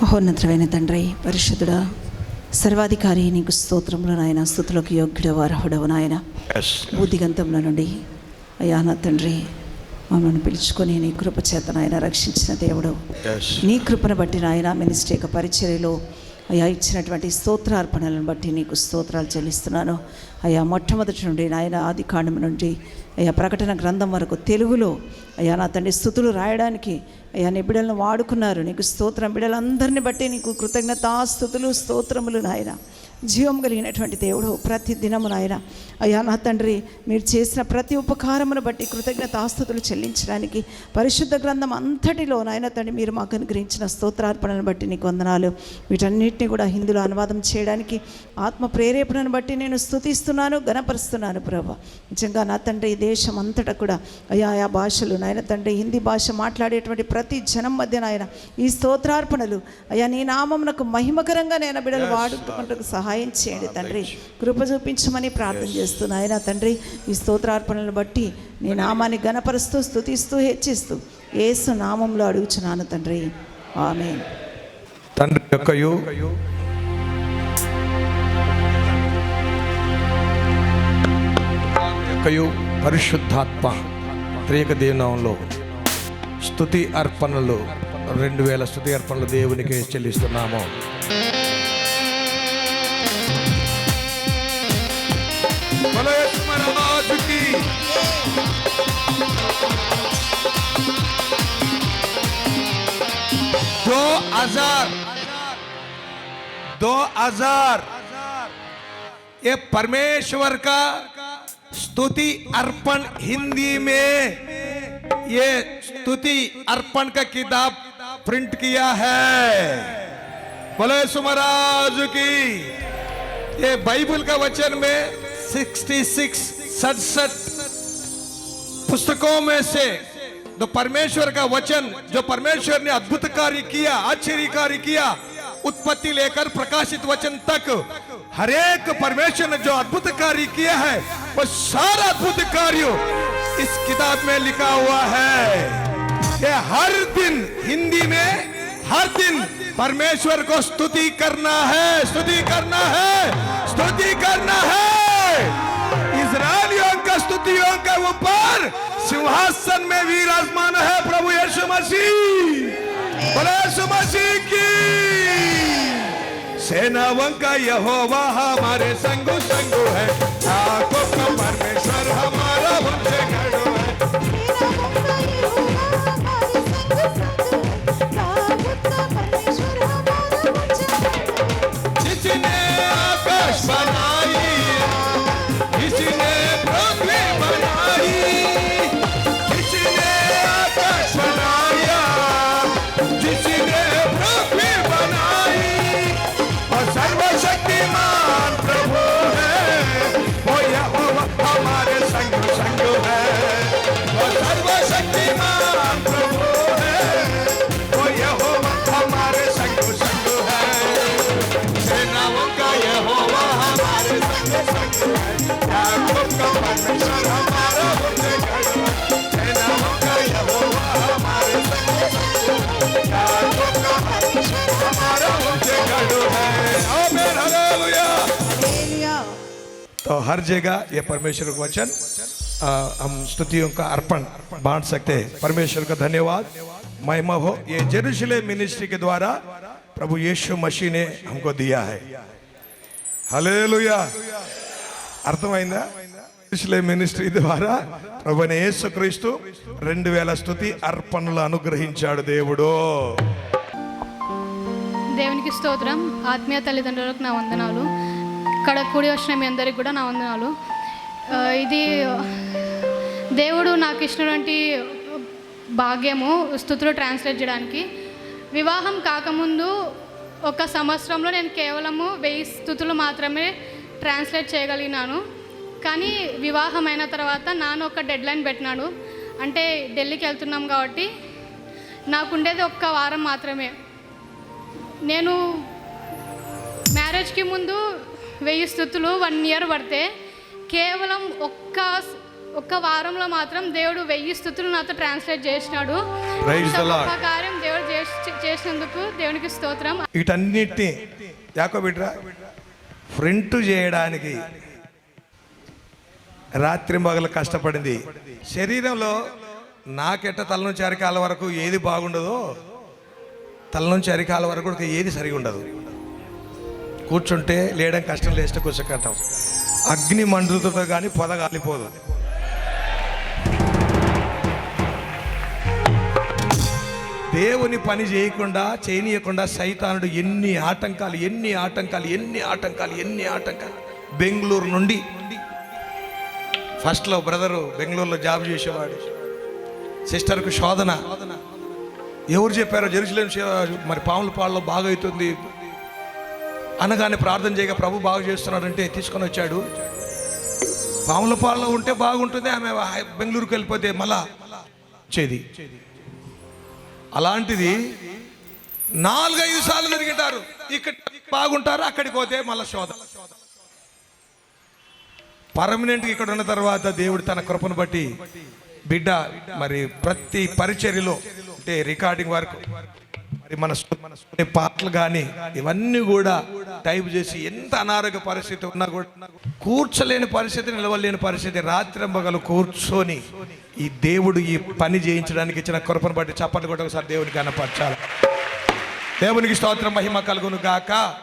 మహోన్నతమైన తండ్రి పరిశుద్ధుడా సర్వాధికారి నీకు స్తోత్రములు నాయన స్థుతులకు యోగ్యుడవు అర్హుడవు నాయన Yes. బుద్ధిగంతముల నుండి అయ్యా నా తండ్రి మమ్మల్ని పిలుచుకొని నీ కృప చేత నాయన రక్షించిన దేవుడు. నీ కృపను బట్టి నాయన మినిస్ట్రీ పరిచర్యలో అయ్యా ఇచ్చినటువంటి స్తోత్రార్పణలను బట్టి నీకు స్తోత్రాలు చెల్లిస్తున్నాను. అయ్యా మొట్టమొదటి నుండి నాయన ఆది కాండం నుండి అయ్యా ప్రకటన గ్రంథం వరకు తెలుగులో అయ్యా నా తండ్రి స్థుతులు రాయడానికి అయ్యా నీ బిడ్డలను వాడుకున్నారు. నీకు స్తోత్రం బిడ్డలందరిని బట్టి నీకు కృతజ్ఞతాస్థుతులు స్తోత్రములు నాయన. జీవం కలిగినటువంటి దేవుడు ప్రతి దినము నాయన. అయ్యా నా తండ్రి మీరు చేసిన ప్రతి ఉపకారమును బట్టి కృతజ్ఞతాస్తుతులు చెల్లించడానికి పరిశుద్ధ గ్రంథం అంతటిలో నాయన తండ్రి మీరు మాకు అనుగ్రహించిన స్తోత్రార్పణను బట్టి నీకు వందనాలు. వీటన్నిటిని కూడా హిందులో అనువాదం చేయడానికి ఆత్మ ప్రేరేపణను బట్టి నేను స్తుతిస్తున్నాను గణపరుస్తున్నాను ప్రభా. నిజంగా నా తండ్రి ఈ దేశం అంతటా కూడా అయా ఆయా భాషలు నాయన తండ్రి హిందీ భాష మాట్లాడేటువంటి ప్రతి జనం మధ్య నాయన ఈ స్తోత్రార్పణలు అయ్యా నీ నామమునకు మహిమకరంగా నేను బిడ్డలు వాడుకుంటూ సహాయం చేయండి తండ్రి. కృప చూపించమని ప్రార్థన చేస్తున్నా ఆయన తండ్రి ఈ స్తోత్రార్పణలను బట్టి నీ నామాన్ని గణపరుస్తూ స్తుతిస్తూ హెచ్చిస్తూ ఏసు నామంలో అడుగుచున్నాను తండ్రి. ఆమె తండ్రి యొక్కయు. యొక్కయు పరిశుద్ధాత్మ త్రియక దేవనంలో స్తుతి అర్పణలు రెండు వేల స్తుతి అర్పణలు దేవునికి చెల్లిస్తున్నాము. दो हज़ार। दो हज़ार। ये परमेश्वर का स्तुति अर्पण हिंदी में, ये स्तुति अर्पण का किताब प्रिंट किया है। बोले सुमराज की। ये बाइबल का वचन में 66 सड़सठ पुस्तकों में से जो परमेश्वर का वचन, जो परमेश्वर ने अद्भुत कार्य किया आश्चर्य कार्य किया, उत्पत्ति लेकर प्रकाशित वचन तक हरेक परमेश्वर ने जो अद्भुत कार्य किया है, वो सारा अद्भुत कार्य इस किताब में लिखा हुआ है ये हर दिन हिंदी में, हर दिन परमेश्वर को स्तुति करना है, स्तुति करना है, स्तुति करना है। इज़राइलियों का स्तुतियों के ऊपर सिंहासन में विराजमान है प्रभु यीशु मसीह। बोले यीशु मसीह की। सेनाओं का यहोवा हमारे संगो संगो है। परमेश्वर हमारा हमसे तो हर जगह ये परमेश्वर का वचन आ, हम स्तुतियों का अर्पण बांट सकते हैं परमेश्वर का धन्यवाद महिमा हो ये जेरूशलेम मिनिस्ट्री के द्वारा प्रभु यीशु मसीह ने हमको दिया है హల్లెలూయా అర్థమైందా జెరూసలేం మినిస్ట్రీ ద్వారా ప్రభుని యేసుక్రీస్తు రెండు వేల స్తుతి అర్పణలు అనుగ్రహించాడు దేవుడు దేవునికి స్తోత్రం ఆత్మీయ తల్లిదండ్రులకు నా వందనాలు ఇక్కడ కూడి వచ్చిన మీ అందరికి కూడా నా వందనాలు. ఇది దేవుడు నాకు ఇచ్చినటువంటి భాగ్యము స్థుతులు ట్రాన్స్లేట్ చేయడానికి. వివాహం కాకముందు ఒక సంవత్సరంలో నేను కేవలము వెయ్యి స్థుతులు మాత్రమే ట్రాన్స్లేట్ చేయగలిగినాను. కానీ వివాహం అయిన తర్వాత నాన్న ఒక డెడ్ లైన్ పెట్టినాడు. అంటే ఢిల్లీకి వెళ్తున్నాం కాబట్టి నాకుండేది ఒక్క వారం మాత్రమే. నేను మ్యారేజ్కి ముందు వెయ్యి స్థుతులు వన్ ఇయర్ పడితే కేవలం ఒక్క ఒక్క వారంలో మాత్రం దేవుడు వెయ్యి స్థుతులు నాతో ట్రాన్స్లేట్ చేసినాడు. కార్యం దేవుడు చేసి చేసి చేసినందుకు దేవునికి స్తోత్రం. వీటన్నిటిని యాకో బిడ్రా ప్రింట్ చేయడానికి రాత్రి మగలు కష్టపడింది. శరీరంలో నాకెట్ట తల నుంచి అరికాల వరకు ఏది బాగుండదో తల నుంచి అరికాల వరకు ఏది సరిగా ఉండదు కూర్చుంటే లేయడం కష్టం లేస్తే కూర్చోకటం. అగ్ని మండుతో కానీ పొద కాలిపోదు. దేవుని పని చేయకుండా చేయనీయకుండా సైతానుడు ఎన్ని ఆటంకాలు ఎన్ని ఆటంకాలు ఎన్ని ఆటంకాలు ఎన్ని ఆటంకాలు. బెంగళూరు నుండి ఫస్ట్లో బ్రదరు బెంగళూరులో జాబ్ చేసేవాడు. సిస్టర్కు శోధన. ఎవరు చెప్పారో జెరూసలేం మరి పాముల పాళ్ళలో బాగా అవుతుంది అనగానే ప్రార్థన చేయగా ప్రభు బాగు చేస్తున్నాడంటే తీసుకొని వచ్చాడు. పాములపాలలో ఉంటే బాగుంటుంది ఆమె హై- బెంగళూరుకి వెళ్ళిపోతే మళ్ళా చేది. అలాంటిది నాలుగైదు సార్లు తిరిగింటారు. ఇక్కడ బాగుంటారు అక్కడికి పోతే మళ్ళీ శోధ. పర్మనెంట్గా ఇక్కడ ఉన్న తర్వాత దేవుడు తన కృపను బట్టి బిడ్డ మరి ప్రతి పరిచర్యలో అంటే రికార్డింగ్ వరకు మరి మన మన పాటలు కానీ ఇవన్నీ కూడా టైప్ చేసి ఎంత అనారోగ్య పరిస్థితి ఉన్నా కూడా కూర్చోలేని పరిస్థితి నిలవలేని పరిస్థితి రాత్రింబగలు కూర్చొని ఈ దేవుడు ఈ పని చేయించడానికి ఇచ్చిన కృపను బట్టి చప్పట్లు కూడా ఒకసారి దేవునికి కనపరచాలి. దేవునికి స్తోత్రం మహిమ కలుగును గాక.